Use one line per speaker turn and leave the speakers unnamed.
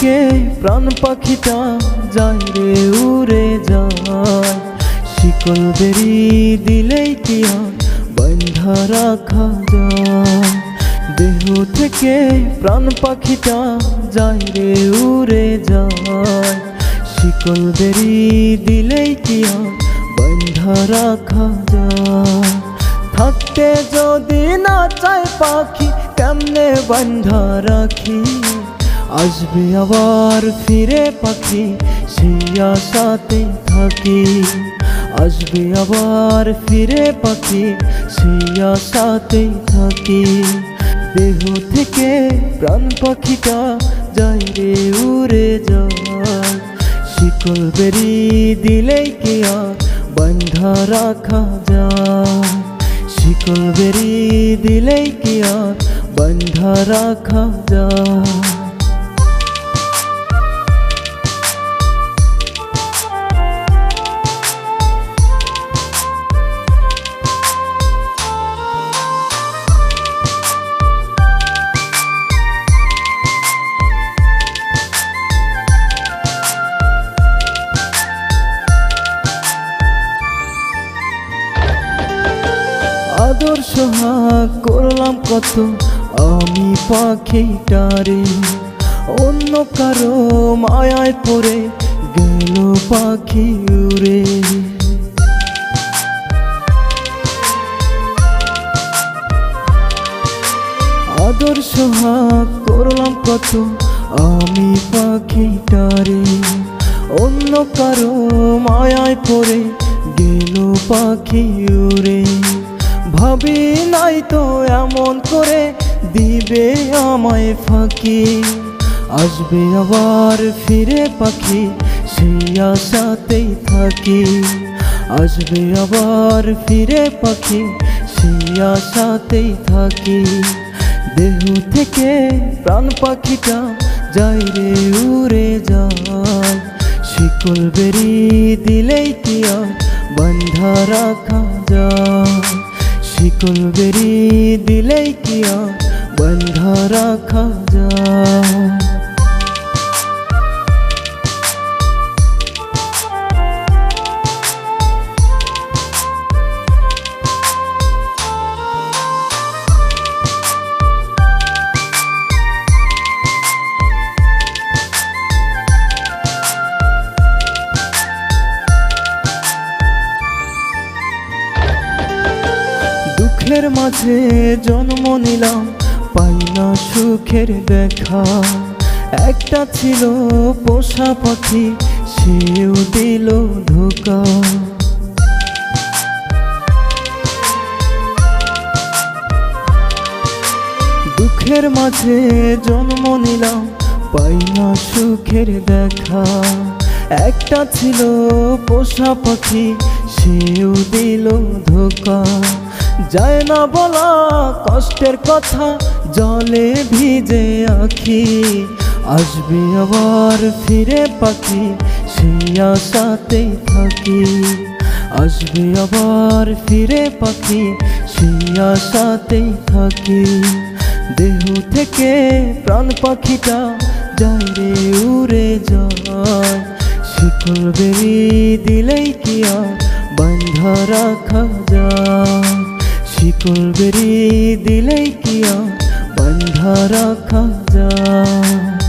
থেকে প্রাণ পাখিটা যায় রে, উড়ে যায়। শিকল বেরি দিলেই কি আর বন্ধা রাখা যায়। দেহ থেকে প্রাণ পাখিটা যায় রে, উড়ে যায়। শিকল বেরি দিলেই কি আর বন্ধা রাখা যায়। থাকতে যদি না চায় পাখি, কেমনে বন্ধা রাখি? আসবে আবার ফিরে পাখি, সেই আশাতে থাকি। আসবে আবার ফিরে পাখি, সেই আশাতে থাকি। দেহ থেকে প্রাণ পাখিটা যায় রে, উড়ে যায়। শিকল বেরি দিলেই কি আর বন্ধা রাখা যায়। শিকল বেরি দিলেই কি আর বন্ধা রাখা যায়। আদর্শ হাক করলাম কত আমি পাখিটারে, অন্য কারও মায়ায় পড়ে গেল পাখি উড়ে। আদর্শ হাক করলাম কত আমি পাখিটারে, অন্য কারও মায়ায় পড়ে গেল পাখি নাই তো এমন করে দিবে আমায় ফাঁকি। আসবে আবার ফিরে পাখি, সেই আশাতেই থাকি। আসবে আবার ফিরে পাখি, সেই আশাতেই থাকি। দেহ থেকে প্রাণ পাখিটা যাই রে, উড়ে যায়। শিকল বেরি দিলেই কি আর বন্ধা রাখা যায়? শিকল বেরি দিলেই কিয় বন্ধ রাখা যায়? দুঃখের মাঝে জন্ম নিলাম পাই না সুখের দেখা। একটা ছিল পোষা পাখি, সেও দিল ধোকা। দুঃখের মাঝে জন্ম নিলাম পাই না সুখের দেখা। একটা ছিল পোষা পাখি, সেও দিল ধোকা। যায় না বলা কষ্টের কথা, জলে ভিজে আখি। আসবে আবার ফিরে পাখি, সেই আশাতেই থাকি। আসবে আবার ফিরে পাখি, সেই আশাতেই থাকি। দেহ থেকে প্রাণ পাখিটা যায় রে, উড়ে যায়। শিকল বেরি দিলেই কি আর বন্ধা রাখা যায়? শিকল বেরি দিলেই কি বন্ধ রাখা যায়?